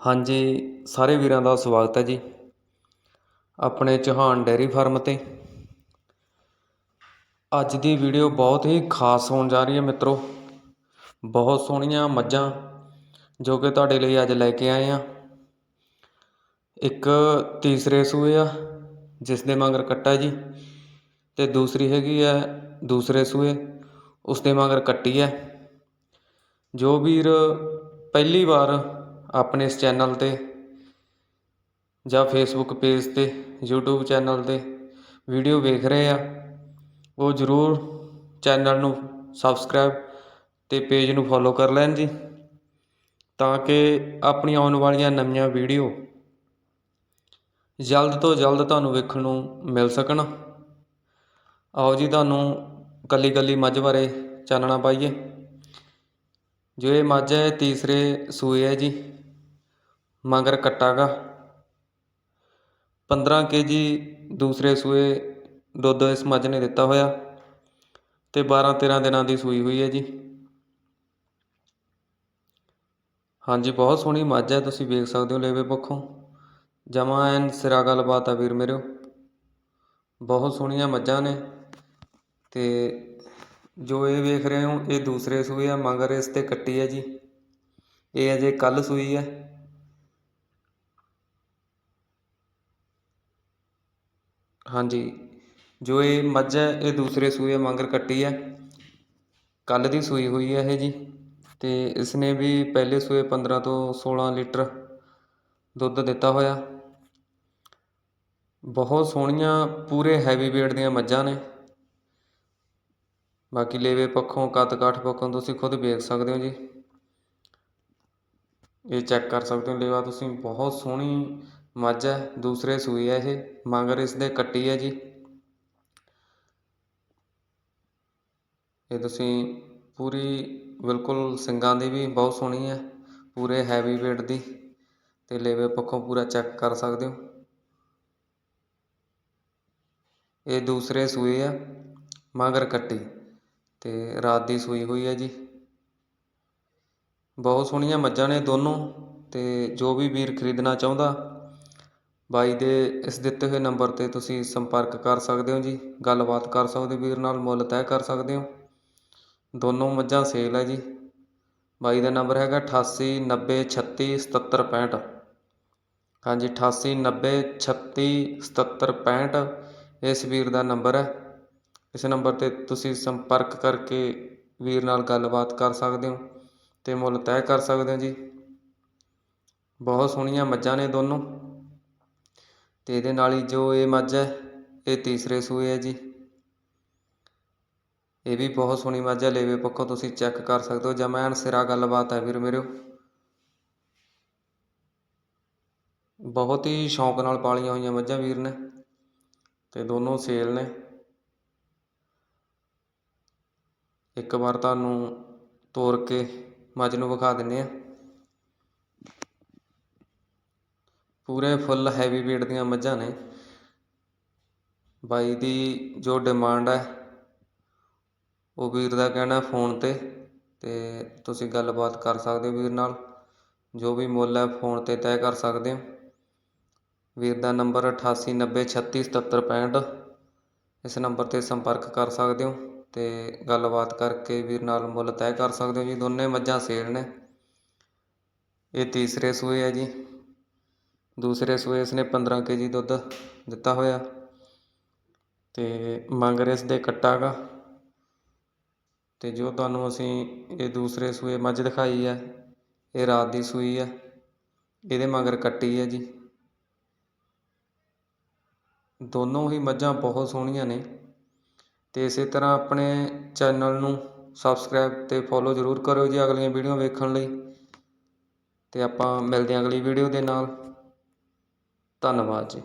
ਹਾਂਜੀ, ਸਾਰੇ ਵੀਰਾਂ ਦਾ ਸਵਾਗਤ ਹੈ ਜੀ। ਆਪਣੇ ਚੌਹਾਨ ਡੇਅਰੀ ਫਾਰਮ 'ਤੇ। ਅੱਜ ਦੀ ਵੀਡੀਓ ਬਹੁਤ ਹੀ ਖਾਸ ਹੋਣ ਜਾ ਰਹੀ ਹੈ ਮਿੱਤਰੋ। ਬਹੁਤ ਸੋਹਣੀਆਂ ਮੱਝਾਂ, ਜੋ ਕਿ ਤੁਹਾਡੇ ਲਈ ਅੱਜ ਲੈ ਕੇ ਆਏ ਆ ਇੱਕ ਤੀਸਰੇ ਸੂਏ ਆ, ਜਿਸ ਦੇ ਮਗਰ ਕੱਟਾ ਜੀ। ਤੇ ਦੂਸਰੀ ਹੈਗੀ ਹੈ ਦੂਸਰੇ ਸੂਏ, ਉਸ ਦੇ ਮਗਰ ਕੱਟੀ ਹੈ। ਜੋ ਵੀਰ ਪਹਿਲੀ ਵਾਰ ਆਪਣੇ ਇਸ ਚੈਨਲ 'ਤੇ ਜਾਂ ਫੇਸਬੁੱਕ ਪੇਜ 'ਤੇ, YouTube ਚੈਨਲ 'ਤੇ ਵੀਡੀਓ ਵੇਖ ਰਹੇ ਆ, ਉਹ ਜ਼ਰੂਰ ਚੈਨਲ ਨੂੰ ਸਬਸਕ੍ਰਾਈਬ ਤੇ ਪੇਜ ਨੂੰ ਫੋਲੋ ਕਰ ਲੈਣ ਜੀ, ਤਾਂ ਕਿ ਆਪਣੀ ਆਉਣ ਵਾਲੀਆਂ ਨਵੀਆਂ ਵੀਡੀਓ ਜਲਦ ਤੋਂ ਜਲਦ ਤੁਹਾਨੂੰ ਵੇਖਣ ਨੂੰ ਮਿਲ ਸਕਣ। ਆਓ ਜੀ, ਤੁਹਾਨੂੰ ਕੱਲੀ ਕੱਲੀ ਮੱਝ ਬਾਰੇ ਚਾਨਣਾ ਪਾਈਏ। ਜੋ ਇਹ ਮੱਝ ਹੈ ਤੀਸਰੇ ਸੂਏ ਹੈ ਜੀ। ਮਗਰ ਕੱਟਾਗਾ। 15 ਕੇਜੀ ਦੂਸਰੇ ਸੂਏ ਦੁੱਧ ਇਸ ਮੱਝ ਨੇ ਦਿੱਤਾ ਹੋਇਆ ਤੇ 12 13 ਦਿਨਾਂ ਦੀ ਸੂਈ ਹੋਈ ਹੈ ਜੀ। ਹਾਂਜੀ, ਬਹੁਤ ਸੋਹਣੀ ਮੱਝ ਹੈ, ਤੁਸੀਂ ਵੇਖ ਸਕਦੇ ਹੋ ਲੇਵੇ ਪੱਖੋਂ। ਜਮਾ ਐਨ ਸਿਰਾ ਗੱਲਬਾਤ ਆ ਵੀਰ ਮੇਰਿਓ ਬਹੁਤ ਸੋਹਣੀਆਂ ਮੱਝਾਂ ਨੇ ਤੇ ਜੋ ਇਹ ਵੇਖ ਰਹੇ ਹੋ, ਇਹ ਦੂਸਰੇ ਸੂਏ ਆ, ਮਗਰ ਇਸ ਤੇ ਕੱਟੀ ਹੈ ਜੀ। ਇਹ ਅਜੇ ਕੱਲ ਸੂਈ ਹੈ। ਹਾਂਜੀ। ਜੋ ਇਹ ਮੱਝ ਹੈ, ਇਹ ਦੂਸਰੇ ਸੂਏ ਵਾਂਗਰ ਕੱਟੀ ਹੈ। ਕੱਲ੍ਹ ਦੀ ਸੂਈ ਹੋਈ ਹੈ ਇਹ ਜੀ ਅਤੇ ਇਸ ਨੇ ਵੀ ਪਹਿਲੇ ਸੂਏ 15 ਤੋਂ 16 ਲੀਟਰ ਦੁੱਧ ਦਿੱਤਾ ਹੋਇਆ। ਬਹੁਤ ਸੋਹਣੀਆਂ, ਪੂਰੇ ਹੈਵੀ weight ਦੀਆਂ ਮੱਝਾਂ ਨੇ। ਬਾਕੀ ਲੇਵੇ ਪੱਖੋਂ, ਕੱਦ ਕਾਠ ਪੱਖੋਂ ਤੁਸੀਂ ਖੁਦ ਵੇਖ ਸਕਦੇ ਹੋ ਜੀ। ਇਹ ਚੈੱਕ ਕਰ ਸਕਦੇ ਹੋ, ਲੇਵਾ ਤੁਸੀਂ। ਬਹੁਤ ਸੋਹਣੀ ਮੱਝ ਹੈ, ਦੂਸਰੇ ਸੂਈ ਹੈ ਇਹ, ਮਗਰ ਇਸ ਦੇ ਕੱਟੀ ਹੈ ਜੀ। ਇਹ ਤੁਸੀਂ ਪੂਰੀ ਬਿਲਕੁਲ ਸਿੰਗਾਂ ਦੀ ਵੀ ਬਹੁਤ ਸੋਹਣੀ ਹੈ, ਪੂਰੇ ਹੈਵੀ weight ਦੀ, ਤੇ ਲੇਵੇ ਪੱਖੋਂ ਪੂਰਾ ਚੈੱਕ ਕਰ ਸਕਦੇ ਹੋ। ਇਹ ਦੂਸਰੇ ਸੂਏ ਆ ਮਗਰ ਕੱਟੀ, ਤੇ ਰਾਤ ਦੀ ਸੂਈ ਹੋਈ ਹੈ ਜੀ। ਬਹੁਤ ਸੋਹਣੀਆਂ ਮੱਝਾਂ ਨੇ ਦੋਨੋਂ, ਤੇ ਜੋ ਵੀ ਵੀਰ ਖਰੀਦਣਾ ਚਾਹੁੰਦਾ ਬਾਈ ਦੇ ਇਸ ਦਿੱਤੇ ਹੋਏ ਨੰਬਰ ਤੇ ਤੁਸੀਂ ਸੰਪਰਕ ਕਰ ਸਕਦੇ ਹੋ ਜੀ, ਗੱਲਬਾਤ ਕਰ ਸਕਦੇ ਹੋ ਵੀਰ ਨਾਲ, ਮੁੱਲ ਤੈਅ ਕਰ ਸਕਦੇ ਹੋ। ਦੋਨੋਂ ਮੱਝਾਂ ਸੇਲ ਹੈ ਜੀ। ਬਾਈ ਦਾ ਨੰਬਰ ਹੈਗਾ 88 90 36 77 65 ਹਾਂਜੀ 88 90 36 77 65 ਇਸ ਵੀਰ ਦਾ ਨੰਬਰ ਹੈ। ਇਸ ਨੰਬਰ ਤੇ ਤੁਸੀਂ ਸੰਪਰਕ ਕਰਕੇ ਵੀਰ ਨਾਲ ਗੱਲਬਾਤ ਕਰ ਸਕਦੇ ਹੋ ਤੇ ਮੁੱਲ ਤੈਅ ਕਰ ਸਕਦੇ ਹੋ ਜੀ। ਬਹੁਤ ਸੋਹਣੀਆਂ ਮੱਝਾਂ ਨੇ ਦੋਨੋਂ। ਅਤੇ ਇਹਦੇ ਨਾਲ ਹੀ ਜੋ ਇਹ ਮੱਝ ਹੈ, ਇਹ ਤੀਸਰੇ ਸੂਏ ਹੈ ਜੀ। ਇਹ ਵੀ ਬਹੁਤ ਸੋਹਣੀ ਮੱਝ ਹੈ, ਲੇਵੇ ਪੱਖੋਂ ਤੁਸੀਂ ਚੈੱਕ ਕਰ ਸਕਦੇ ਹੋ। ਜਮੈਨ ਸਿਰਾ ਗੱਲਬਾਤ ਹੈ ਵੀਰ ਮੇਰਿਓ। ਬਹੁਤ ਹੀ ਸ਼ੌਂਕ ਨਾਲ ਪਾਲੀਆਂ ਹੋਈਆਂ ਮੱਝਾਂ ਵੀਰ ਨੇ ਤੇ ਦੋਨੋਂ ਸੇਲ ਨੇ। ਇੱਕ ਵਾਰ ਤੁਹਾਨੂੰ ਤੋਰ ਕੇ ਮੱਝ ਨੂੰ ਵਿਖਾ ਦਿੰਨੇ ਆ ਪੂਰੇ ਫੁੱਲ ਹੈਵੀ weight ਦੀਆਂ ਮੱਝਾਂ ਨੇ। ਬਾਈ ਦੀ ਜੋ ਡਿਮਾਂਡ ਹੈ, ਉਹ ਵੀਰ ਦਾ ਕਹਿਣਾ ਫੋਨ ਤੇ ਤੇ ਤੁਸੀਂ ਗੱਲਬਾਤ ਕਰ ਸਕਦੇ ਹੋ ਵੀਰ ਨਾਲ। ਜੋ ਵੀ ਮੁੱਲ ਹੈ ਫੋਨ ਤੇ ਤੈਅ ਕਰ ਸਕਦੇ ਹੋ। ਵੀਰ ਦਾ ਨੰਬਰ 8890367765 ਇਸ ਨੰਬਰ ਤੇ ਸੰਪਰਕ ਕਰ ਸਕਦੇ ਹੋ ਤੇ ਗੱਲਬਾਤ ਕਰਕੇ ਵੀਰ ਨਾਲ ਮੁੱਲ ਤੈਅ ਕਰ ਸਕਦੇ ਹੋ ਜੀ। ਦੋਨੇ ਮੱਝਾਂ ਸੇਲ ਨੇ। ਇਹ ਤੀਸਰੇ ਸੂਏ ਹੈ ਜੀ। ਦੂਸਰੇ ਸੂਏ ਇਸ ਨੇ 15 ਕੇਜੀ ਦੁੱਧ ਦਿੱਤਾ ਹੋਇਆ ਤੇ ਮਗਰ ਇਸ ਦੇ ਕੱਟਾ ਗਾ। ਤੇ ਜੋ ਤੁਹਾਨੂੰ ਅਸੀਂ ਇਹ ਦੂਸਰੇ ਸੂਏ ਮੱਝ ਦਿਖਾਈ ਹੈ ਇਹ ਰਾਤ ਦੀ ਸੂਈ ਹੈ ਇਹਦੇ ਮਗਰ ਕੱਟੀ ਹੈ ਜੀ। ਦੋਨੋਂ ਹੀ ਮੱਝਾਂ ਬਹੁਤ ਸੋਹਣੀਆਂ ਨੇ ਤੇ ਇਸੇ ਤਰ੍ਹਾਂ ਆਪਣੇ ਚੈਨਲ ਨੂੰ ਸਬਸਕ੍ਰਾਈਬ ਤੇ ਫੋਲੋ ਜ਼ਰੂਰ ਕਰਿਓ ਜੀ ਅਗਲੀਆਂ ਵੀਡੀਓ ਵੇਖਣ ਲਈ। ਤੇ ਆਪਾਂ ਮਿਲਦੇ ਹਾਂ ਅਗਲੀ ਵੀਡੀਓ ਦੇ ਨਾਲ। ਧੰਨਵਾਦ ਜੀ।